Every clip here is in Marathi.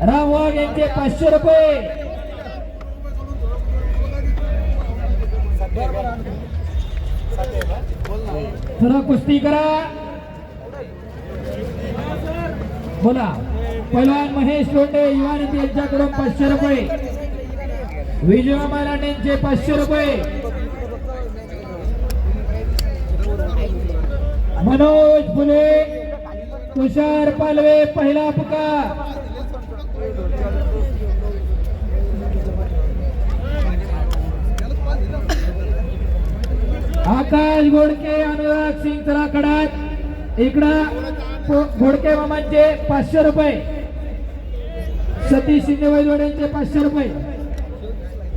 राम वाघ यांचे पाचशे रुपये. थोडा कुस्ती करा. बोला. पहिलवान महेश लोंडे युवानी यांच्याकडून पाचशे रुपये. विजय मालांडे यांचे पाचशे रुपये. मनोज फुले. तुषार पालवे पहिला पुकार. आकाश घोडके अनुराग सिंग तराखडात इकडं घोडके मामांचे पाचशे रुपये. सतीश शिंदे वैदवाड्यांचे पाचशे रुपये.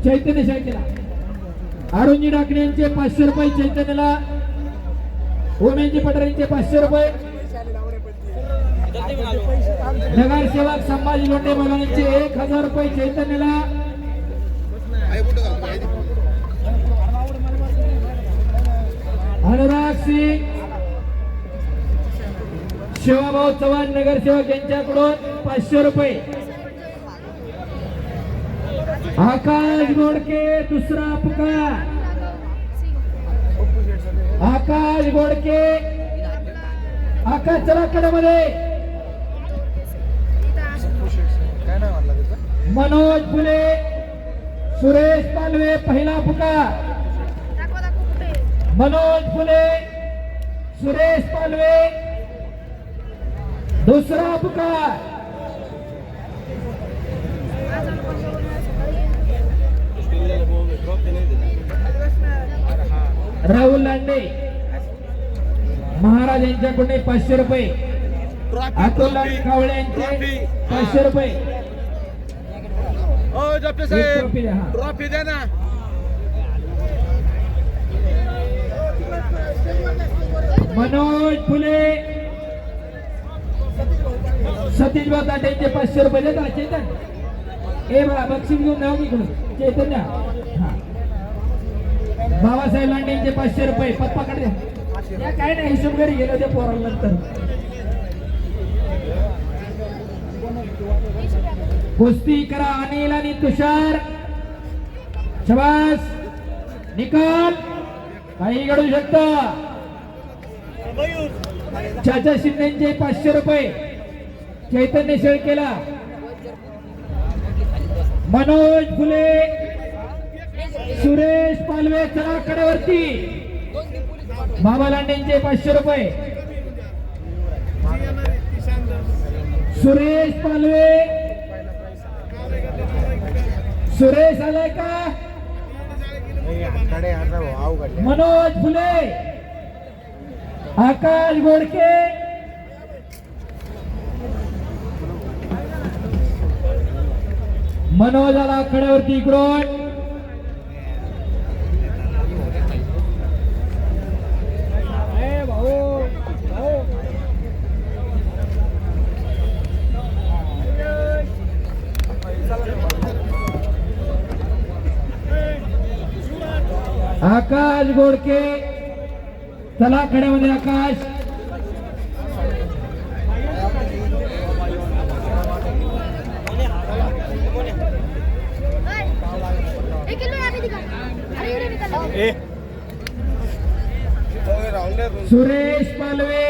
चैतन्य शाखेला अरुणजी डाकणे यांचे पाचशे रुपये चैतन्यला. ओमेंजी पटरेंचे पाचशे रुपये. नगरसेवक संभाजी लोंढे यांचे एक हजार रुपये चैतन्यला. अनुराग सिंग शिवाभाऊ चव्हाण नगरसेवक यांच्याकडून पाचशे रुपये. आकाश गोडके दुसरा पुकार. आकाश गोडके आकाश चला कडमध्ये मनोज फुले सुरेश पालवे पहिला पुकार. मनोज फुले सुरेश पालवे दुसरा पुकार. राहुल लांडे. महाराज यांच्याकडून पाचशे रुपये. अतुल कावळे यांचे पाचशे रुपये. ओ ट्रॉफी साहेब. ट्रॉफी द्या ना मनोज फुले. सतीश बाब दाटेंचे पाचशे रुपये देता चेतन. ए बघा बक्षीस घेऊन जाऊ इकडून चैतन्य बाबासाहेब लांडेंचे पाचशे रुपये पप्पाकडे काय नाही हिशोब घरी गेलो ते पोराला नंतर कुस्ती करा अनिल आणि तुषार. शबास निकाल काही घडू शकत. चाचा शिंदेचे पाचशे रुपये. चैतन्य शेळकेला. मनोज फुले. सुरेश पालवे चला कडेवरती बाबा लांडेंचे पाचशे रुपये. सुरेश पालवे. सुरेश आलाय का? मनोज फुले आकाश गोडके मनोज आला कड्यावरती इकडून. आकाश गोडके चला खड्यामध्ये आकाश। सुरेश पालवे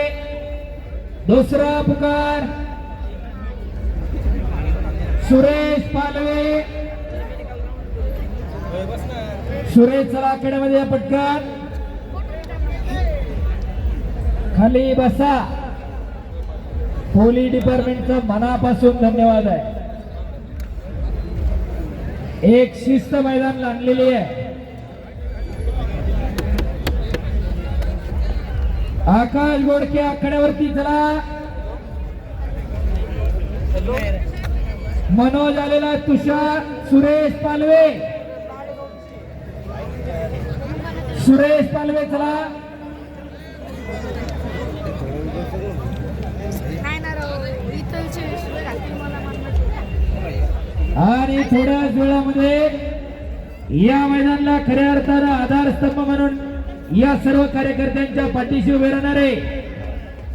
दुसरा पुकार। सुरेश पालवे सुरेश चला कड्यामध्ये या पटकन. खाली बसा. पोलीस डिपार्टमेंटचा मनापासून धन्यवाद आहे. एक शिस्त मैदान आणलेली आहे. आकाश गोडके आखाड्यावरती चला. मनोज आलेला तुषार सुरेश पालवे. सुरेश पालवे चला आणि थोड्याच वेळामध्ये या मैदानाला खऱ्या अर्थानं आधारस्तंभ म्हणून या सर्व कार्यकर्त्यांच्या पाठीशी उभे राहणारे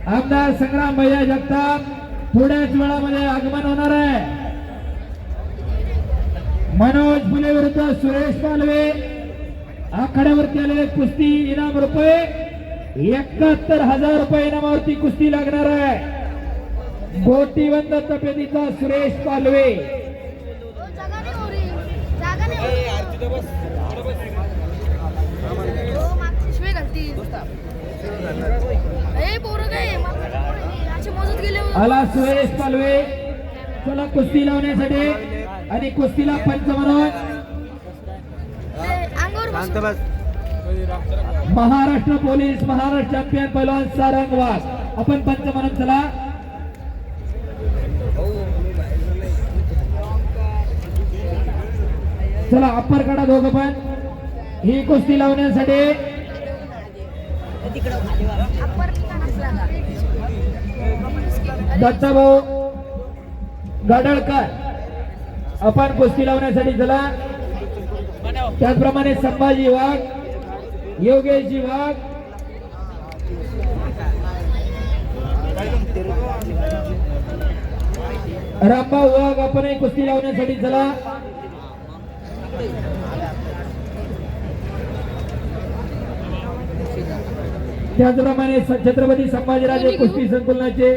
आमदार संग्राम भैया जगताप थोड्याच वेळामध्ये आगमन होणार आहे. मनोज फुले विरुद्ध सुरेश पालवे. आखाड्यावरती आलेले कुस्ती इनाम रुपये एकाहत्तर हजार रुपये इनामावरती कुस्ती लागणार आहे. गोटीबंद तपेदीचा सुरेश पालवे. आला सुरेश पालवे. चला कुस्ती लावण्यासाठी आणि कुस्तीला पंच म्हणून. शांत बस महाराष्ट्र पोलीस महाराष्ट्र चॅम्पियन पैलवान सारंग वाघ आपण पंच म्हणून चला. चला अप्पर काढा दोघं पण. ही कुस्ती लावण्यासाठी. दत्ताभाऊ गडळकर. आपण कुस्ती लावण्यासाठी चला. त्याचप्रमाणे संभाजी वाघ योगेशजी वाघ. रामभाऊ वाघ आपणही कुस्ती लावण्यासाठी चला. त्याचप्रमाणे छत्रपती संभाजीराजे कुस्ती संकुलनाचे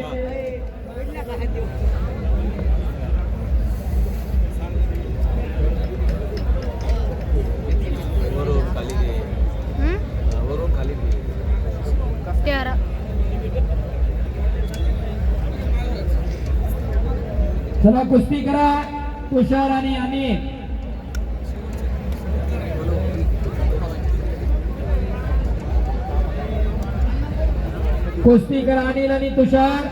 चला कुस्ती करा. तुषार आणि अनिल कुस्ती करा अनिल आणि तुषार.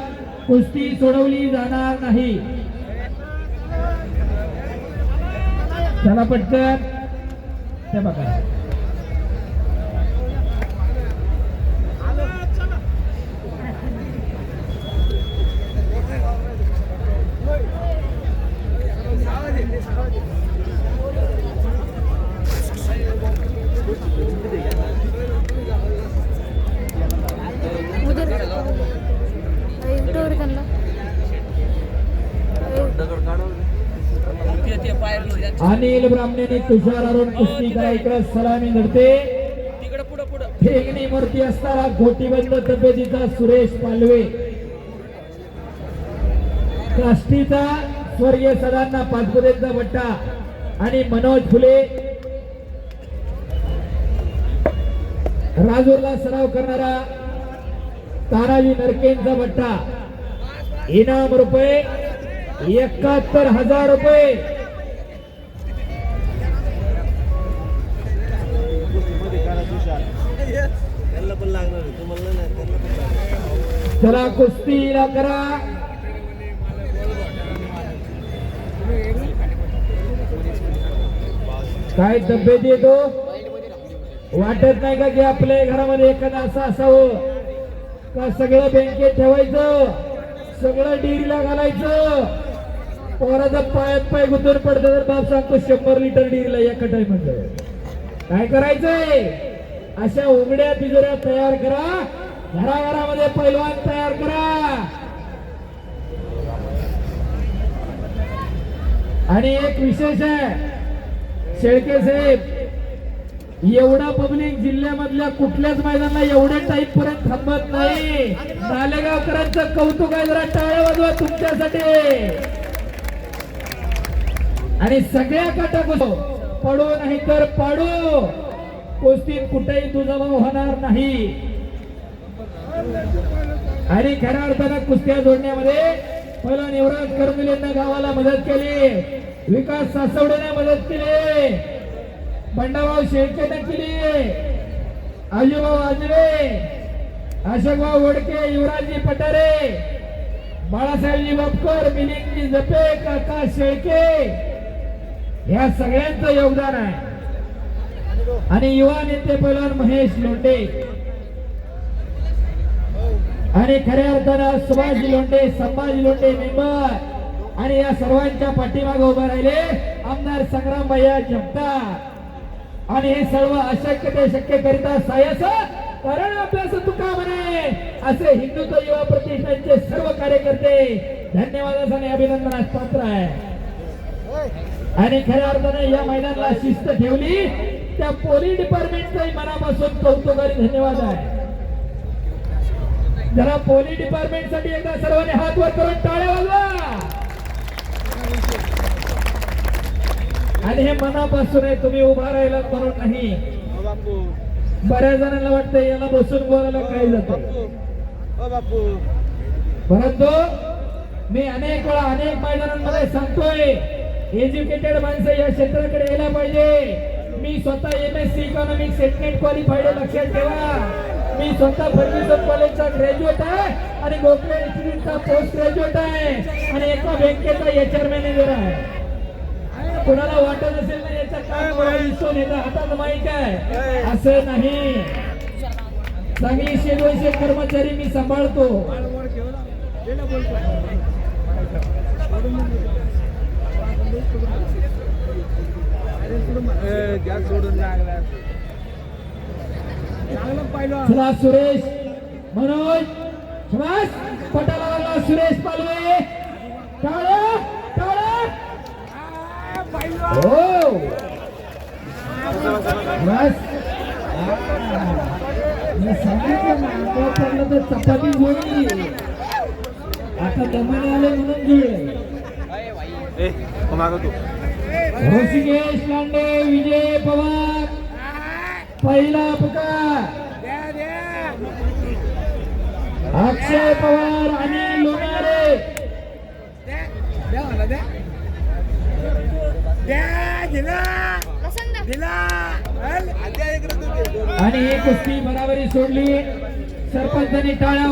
कुस्ती सोडवली जाणार नाही. चला पटकन. ते बघा. त्यांना. अनिल ब्राह्मणे तुषार अरुण कुस्ती इकडे सलामी धरते. फेगणी मूर्ती असणारा गोटीबंद तब्येतीचा सुरेश पालवे. काष्टीचा स्वर्गीय सदांना पाचपुरेचा भट्टा आणि मनोज फुले. राजूरला सराव करणारा ताराजी नरकेंचा भट्टा इनाम रुपये एकाहत्तर हजार रुपये. चला कुस्तीला करा. काय तब्येत येतो? वाटत नाही का की आपल्या घरामध्ये एखादा असं असावं? का सगळं बँकेत ठेवायचं? सगळं डेअरीला घालायचं. पोराचा पायात पाय गुंतून पडतो तर बाप सांगतो शंभर लिटर डेअरीला एका टाइममध्ये काय करायचंय? अशा उघड्या तिजोऱ्या तयार करा. घराघरामध्ये पैलवान तयार करा. आणि एक विशेष आहे शेळके साहेब एवढा पब्लिक जिल्ह्यामधल्या कुठल्याच मैदानाला एवढ्या टाईप पर्यंत थांबत नाही. नालेगावकरांचं कौतुक आहे जरा टाळ्या वाजवा तुमच्यासाठी. आणि सगळ्या काटा पडू नाही तर पाडू. कुस्तीत कुठेही तुझा भाव होणार नाही. आणि खऱ्या अर्थानं कुस्त्या जोडण्यामध्ये पहिला निवराज करमिल यांना गावाला मदत केली. विकास सासवडेने मदत केली. बंडाभाऊ शेळके केली आजूभाऊ आजरे अशोकभाऊ वडके युवराजजी पटारे बाळासाहेबजी बापकर मिलिंदजी जपे काका शेळके. या सगळ्यांचं योगदान आहे. आणि युवा नेते पैलवान महेश लोंडे आणि खऱ्या अर्थानं सुभाष लोंडे संभाजी लोंडे मेंबर. आणि या सर्वांच्या पाठीमागे उभे राहिले आमदार संग्राम भैया जगताप. आणि हे सर्व अशक्य ते शक्य करिता सायस कारण अभ्यास तुका म्हणे? असे हिंदुत्व युवा प्रतिष्ठानचे सर्व कार्यकर्ते धन्यवादास आणि अभिनंदनास पात्र आहे. आणि खऱ्या अर्थाने या मैदानाला शिस्त ठेवली. त्या पोलीस डिपार्टमेंटचाही मनापासून कौतुक आणि धन्यवाद आहे. जरा पोलीस डिपार्टमेंटसाठी एकदा सर्वांनी हात वर करून टाळ्या वाजवा. आणि हे मनापासून आहे तुम्ही उभा राहिला म्हणून नाही. बऱ्याच जणांना वाटतं याला बसून बोलायला काय जात परंतु मी अनेक वेळा अनेक मैदानांमध्ये सांगतोय एज्युकेटेड माणसं या क्षेत्राकडे यायला पाहिजे. मी स्वतः M S C economic SET NET qualified लक्षात ठेवा. मी स्वतः फर्ग्युसन कॉलेजचा ग्रॅज्युएट आहे आणि गोखले इन्स्टिट्यूटचा पोस्ट ग्रॅज्युएट आहे. आणि एका बँकेचा एच आर मॅनेजर आहे. कोणाला वाटत असेल ना याचा काय दिसून येतं हातात माहिती आहे. असं नाही. चांगली शेजवळचे कर्मचारी मी सांभाळतो. चला सुरेश मनोज शबास पटाला सुरेश पालवे. हो बस मी सांगितलं ना पडलं तर चपाती आता म्हणून ऋषिकेश लांडे विजय पवार पहिला पुकार अक्षय पवार आणि लोणा आणि ही कुस्ती बराबरी सोडली. सरपंचांनी टाळ्या.